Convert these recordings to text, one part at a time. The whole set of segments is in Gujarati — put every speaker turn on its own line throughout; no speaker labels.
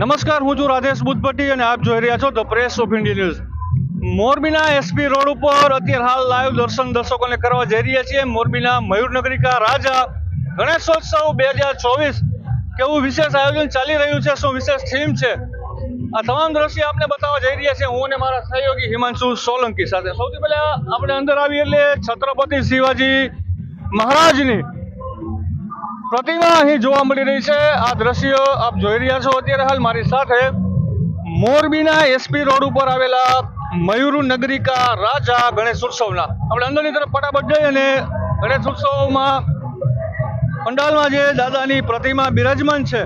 નમસ્કાર, હું છું રાધેશ બુદ્ધપટ્ટી અને આપ જોઈ રહ્યા છો the press of India news મોરબીના એસપી રોડ ઉપર અત્યારે હાલ લાઈવ દર્શન દર્શકોને કરવા જઈ રહ્યા છીએ. મોરબીના મયુરનગરિકા રાજા ગણેશોત્સવ બે હજાર ચોવીસ કેવું વિશેષ આયોજન ચાલી રહ્યું છે? શું વિશેષ થીમ છે? આ તમામ દ્રશ્ય આપને બતાવવા જઈ રહ્યા છે હું અને મારા સહયોગી હિમાંશુ સોલંકી સાથે. સૌથી પહેલા આપણે અંદર આવીએ એટલે છત્રપતિ શિવાજી મહારાજની પ્રતિમા અહીં જોવા મળી રહી છે. આ દ્રશ્ય આપ જોઈ રહ્યા છો. અત્યારે હાલ મારી સાથે મોરબીના એસપી રોડ ઉપર આવેલા મયુર નગરિકા રાજા ગણેશ ઉત્સવના. આપણે અંદરની તરફ ફટાફટ જઈ અને ગણેશ ઉત્સવમાં પંડાલમાં જે દાદાની પ્રતિમા બિરાજમાન છે,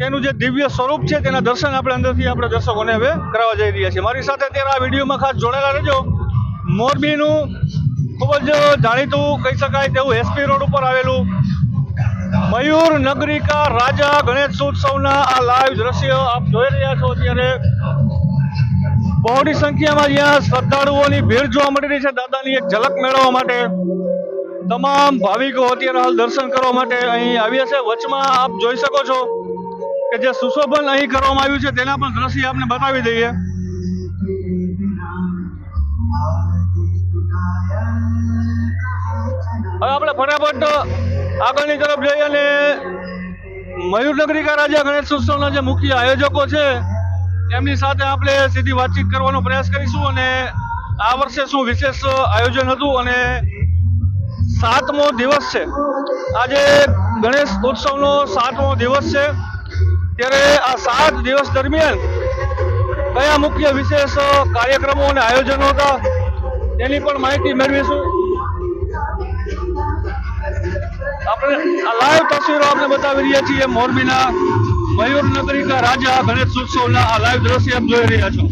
તેનું જે દિવ્ય સ્વરૂપ છે, તેના દર્શન આપણે અંદરથી આપણે દર્શકોને હવે કરાવવા જઈ રહ્યા છીએ. મારી સાથે અત્યારે આ વિડીયોમાં ખાસ જોડાયેલા રહેજો. મોરબીનું ખૂબ જ જાણીતું કહી શકાય તેવું એસપી રોડ ઉપર આવેલું મયુર નગરિકા રાજા ગણેશ ઉત્સવના આ લાઈવ દ્રશ્ય આપ જોઈ રહ્યા છો અત્યારે. બહોળી સંખ્યામાં જ્યાં શ્રદ્ધાળુઓની ભીડ જોવા મળી રહી છે. દાદાની એક ઝલક મેળવવા માટે તમામ ભાવિકો અત્યારે હાલ દર્શન કરવા માટે અહીં આવ્યા છે. વચમાં આપ જોઈ શકો છો કે જે સુશોભન અહીં કરવામાં આવ્યું છે તેના પણ દ્રશ્ય આપને બતાવી દઈએ. હવે આપણે ફટાફટ આગળની તરફ જઈએ અને મયુરનગરીકા રાજા ગણેશ ઉત્સવના જે મુખ્ય આયોજકો છે એમની સાથે આપણે સીધી વાતચીત કરવાનો પ્રયાસ કરીશું અને આ વર્ષે શું વિશેષ આયોજન હતું અને સાતમો દિવસ છે. આજે ગણેશ ઉત્સવનો સાતમો દિવસ છે. ત્યારે આ સાત દિવસ દરમિયાન કયા મુખ્ય વિશેષ કાર્યક્રમો અને આયોજનો હતા, તેની પણ માહિતી મેળવીશું. આપણે આ લાઈવ તસવીરો આપણે બતાવી રહ્યા છીએ મોરબીના મયુર નગરિકા રાજા ગણેશ ઉત્સવના આ લાઈવ દ્રશ્ય આપ જોઈ રહ્યા છો.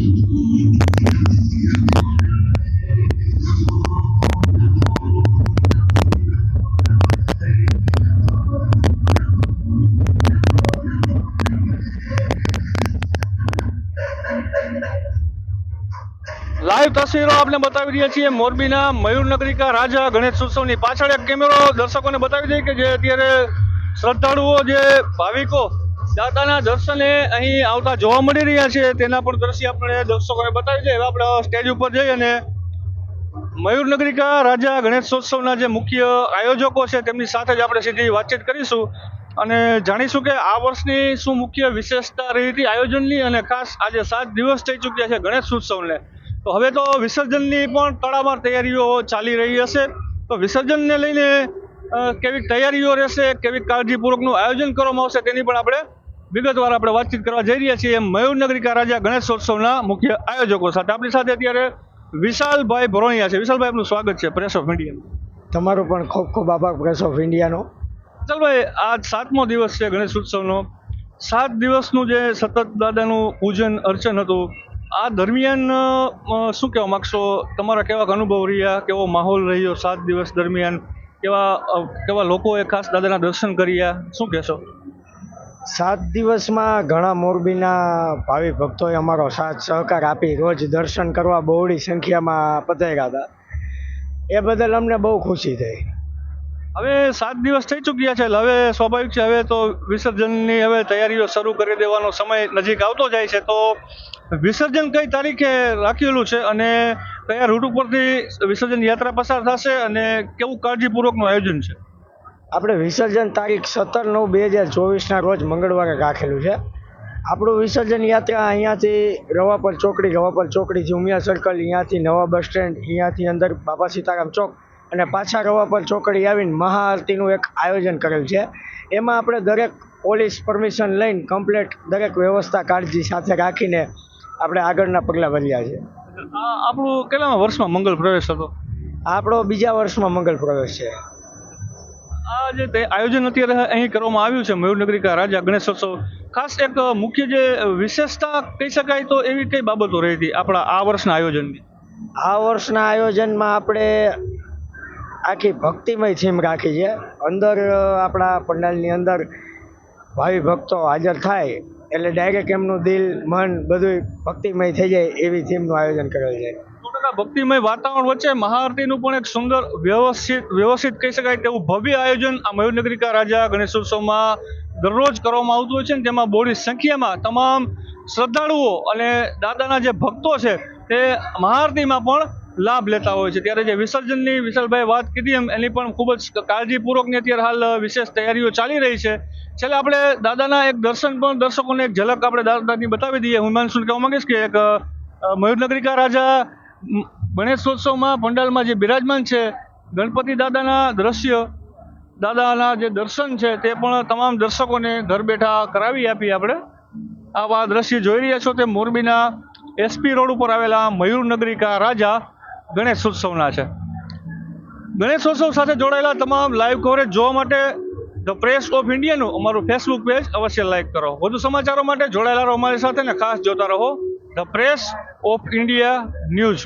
લાઈવ તસવીરો આપણે બતાવી રહ્યા છીએ. મોરબીના મયુરનગરિકા રાજા ગણેશ ઉત્સવની પાછળ એક કેમેરો દર્શકોને બતાવી દઈએ કે જે અત્યારે શ્રદ્ધાળુઓ, જે ભાવિકો દાદાના દર્શને અહીં આવતા જોવા મળી રહ્યા છે. તેના પણ દ્રશ્ય આપણે દર્શકોને બતાવી દઈએ. હવે આપણે સ્ટેજ ઉપર જઈ અને મયુરનગરિકા રાજા ગણેશોત્સવના જે મુખ્ય આયોજકો છે, તેમની સાથે જ આપણે સીધી વાતચીત કરીશું અને જાણીશું કે આ વર્ષની શું મુખ્ય વિશેષતા રહી હતી આયોજનની અને ખાસ આજે સાત દિવસ થઈ ચૂક્યા છે ગણેશ ઉત્સવને. તો હવે તો વિસર્જનની પણ તડામાર તૈયારીઓ ચાલી રહી હશે. તો વિસર્જનને લઈને કેવી તૈયારીઓ રહેશે કેવી કાળજીપૂર્વકનું આયોજન કરવામાં આવશે તેની પણ આપણે વિગતવાર આપણે વાતચીત કરવા જઈ રહ્યા છીએ મયુરનગરિકા રાજા ગણેશોત્સવના મુખ્ય આયોજકો સાથે. આપણી સાથે અત્યારે વિશાલભાઈ ભરોણિયા છે. વિશાલભાઈ આપનું સ્વાગત છે પ્રેસ ઓફ ઇન્ડિયાનું
તમારો પણ ખૂબ ખૂબ આભાર પ્રેસ ઓફ ઇન્ડિયાનો
વિશાલભાઈ આજ સાતમો દિવસ છે ગણેશ ઉત્સવનો સાત દિવસનું જે સતત દાદાનું પૂજન અર્ચન હતું આ દરમિયાન શું કહેવા માગશો? તમારા કેવા અનુભવ રહ્યા? કેવો માહોલ રહ્યો સાત દિવસ દરમિયાન? કેવા કેવા લોકોએ ખાસ દાદાના દર્શન કર્યા? શું કહેશો?
સાત દિવસમાં ઘણા મોરબીના ભાવિ ભક્તોએ અમારો સાથ સહકાર આપી રોજ દર્શન કરવા બહોળી સંખ્યામાં પધાર્યા હતા. એ બદલ અમને બહુ ખુશી થઈ.
હવે સાત દિવસ થઈ ચૂક્યા છે હવે સ્વાભાવિક છે હવે તો વિસર્જનની હવે તૈયારીઓ શરૂ કરી દેવાનો સમય નજીક આવતો જાય છે તો વિસર્જન કઈ તારીખે રાખેલું છે અને કયા રૂટ ઉપરથી વિસર્જન યાત્રા પસાર થશે અને કેવું કાળજીપૂર્વકનું આયોજન છે?
આપણે વિસર્જન તારીખ સત્તર નવ બે હજાર ચોવીસના રોજ મંગળવારે રાખેલું છે. આપણું વિસર્જન યાત્રા અહીંયાથી રવાપર ચોકડી, રવાપર ચોકડીથી ઉમિયા સર્કલ અહીંયાથી નવા બસ સ્ટેન્ડ, અહીંયાથી અંદર બાબા સીતારામ ચોક અને પાછા રવાપર ચોકડી આવીને મહાઆરતીનું એક આયોજન કરેલ છે. એમાં આપણે દરેક પોલીસ પરમિશન લઈને કમ્પ્લેટ દરેક વ્યવસ્થા કાળજી સાથે રાખીને આપણે આગળના પગલાં ભર્યા છે.
આપણું કેટલામાં વર્ષમાં મંગળ પ્રવેશ હતો?
આ આપણો બીજા વર્ષમાં મંગળ પ્રવેશ છે.
આ જે આયોજન અત્યારે અહીં કરવામાં આવ્યું છે મયુરનગરિકા રાજા ગણેશોત્સવ ખાસ એક મુખ્ય જે વિશેષતા કહી શકાય તો એવી કઈ બાબતો રહી હતી આપણા આ વર્ષના આયોજનની?
આ વર્ષના આયોજનમાં આપણે આખી ભક્તિમય થીમ રાખી છે. અંદર આપણા પંડાલની અંદર ભાવિ ભક્તો હાજર થાય એટલે ડાયરેક્ટ એમનું દિલ, મન બધું ભક્તિમય થઈ જાય એવી થીમનું આયોજન કરેલ છે.
ભક્તિમય વાતાવરણ વચ્ચે મહાઆરતીનું પણ એક સુંદર વ્યવસ્થિત વ્યવસ્થિત કહી શકાય તેવું ભવ્ય આયોજન આ મયુરનગરિકા રાજા ગણેશોત્સવમાં દરરોજ કરવામાં આવતું હોય છે ને તેમાં બોડી સંખ્યામાં તમામ શ્રદ્ધાળુઓ અને દાદાના જે ભક્તો છે તે મહાઆરતીમાં પણ લાભ લેતા હોય છે. ત્યારે જે વિસર્જનની વિશાલભાઈ વાત કીધી એમ, એની પણ ખૂબ જ કાળજીપૂર્વકની અત્યારે હાલ વિશેષ તૈયારીઓ ચાલી રહી છે. છેલ્લે આપણે દાદાના એક દર્શન પણ, દર્શકોને એક ઝલક આપણે દાદાની બતાવી દઈએ. હું માનસુન કહેવા માંગીશ કે એક મયુરનગરિકા રાજા ગણેશોત્સવમાં પંડાલમાં જે બિરાજમાન છે, ગણપતિ દાદાના દ્રશ્ય, દાદાના જે દર્શન છે તે પણ તમામ દર્શકોને ઘર બેઠા કરાવી આપીએ આપણે. આવા દ્રશ્ય જોઈ રહ્યા છો તે મોરબીના એસપી રોડ ઉપર આવેલા મયુરનગરિકા રાજા. ગણેશોત્સવના છે. ગણેશોત્સવ સાથે જોડાયેલા તમામ લાઈવ કવરેજ જોવા માટે ધ પ્રેસ ઓફ ઇન્ડિયાનું અમારું ફેસબુક પેજ અવશ્ય લાઈક કરો. વધુ સમાચારો માટે જોડાયેલા રહો અમારી સાથે ને ખાસ જોતા રહો the press of India news